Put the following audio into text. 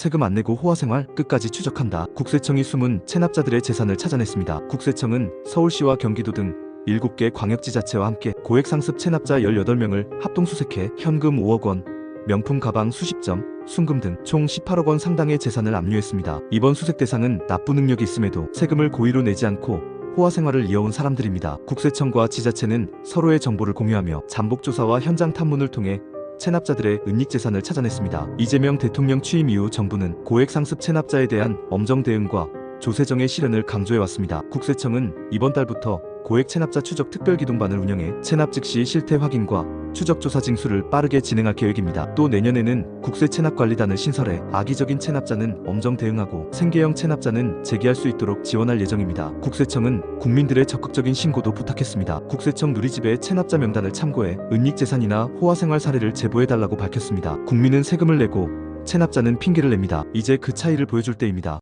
세금 안 내고 호화생활 끝까지 추적한다. 국세청이 숨은 체납자들의 재산을 찾아냈습니다. 국세청은 서울시와 경기도 등 7개 광역지자체와 함께 고액 상습 체납자 18명을 합동 수색해 현금 5억 원, 명품 가방 수십 점, 순금 등 총 18억 원 상당의 재산을 압류했습니다. 이번 수색 대상은 납부 능력이 있음에도 세금을 고의로 내지 않고 호화 생활을 이어온 사람들입니다. 국세청과 지자체는 서로의 정보를 공유하며 잠복 조사와 현장 탐문을 통해 체납자들의 은닉 재산을 찾아냈습니다. 이재명 대통령 취임 이후 정부는 고액 상습 체납자에 대한 엄정 대응과 조세정의 실현을 강조해왔습니다. 국세청은 이번 달부터 고액 체납자 추적 특별기동반을 운영해 체납 즉시 실태 확인과 추적 조사 징수를 빠르게 진행할 계획입니다. 또 내년에는 국세 체납 관리단을 신설해 악의적인 체납자는 엄정 대응하고 생계형 체납자는 재개할 수 있도록 지원할 예정입니다. 국세청은 국민들의 적극적인 신고도 부탁했습니다. 국세청 누리집의 체납자 명단을 참고해 은닉 재산이나 호화 생활 사례를 제보해달라고 밝혔습니다. 국민은 세금을 내고 체납자는 핑계를 냅니다. 이제 그 차이를 보여줄 때입니다.